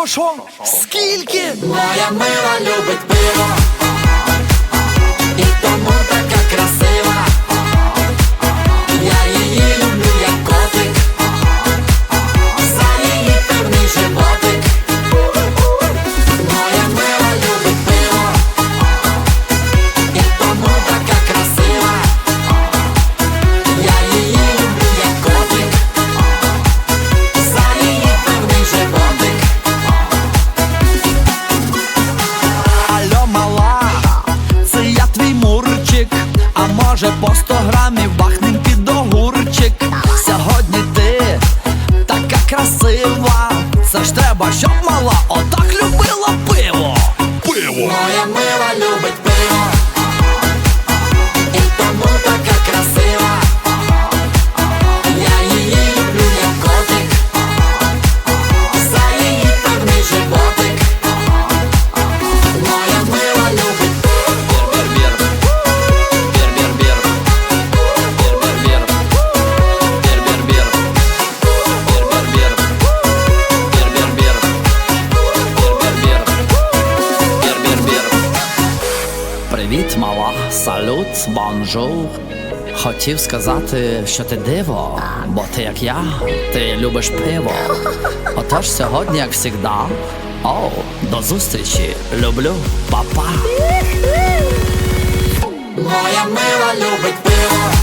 Що, що? Скільки? Моя мила любить пиво може по 100 грамів бахнем під огурчик. Сьогодні ти така красива. Це ж треба, щоб мала отак любила пиво. Пиво! Моя мила любить пиво Привіт, мала, салют, бонжур. Хотів сказати, що ти диво, бо ти як я, ти любиш пиво. Отож сьогодні, як завжди, о, до зустрічі, люблю, па-па. Моя мила любить пиво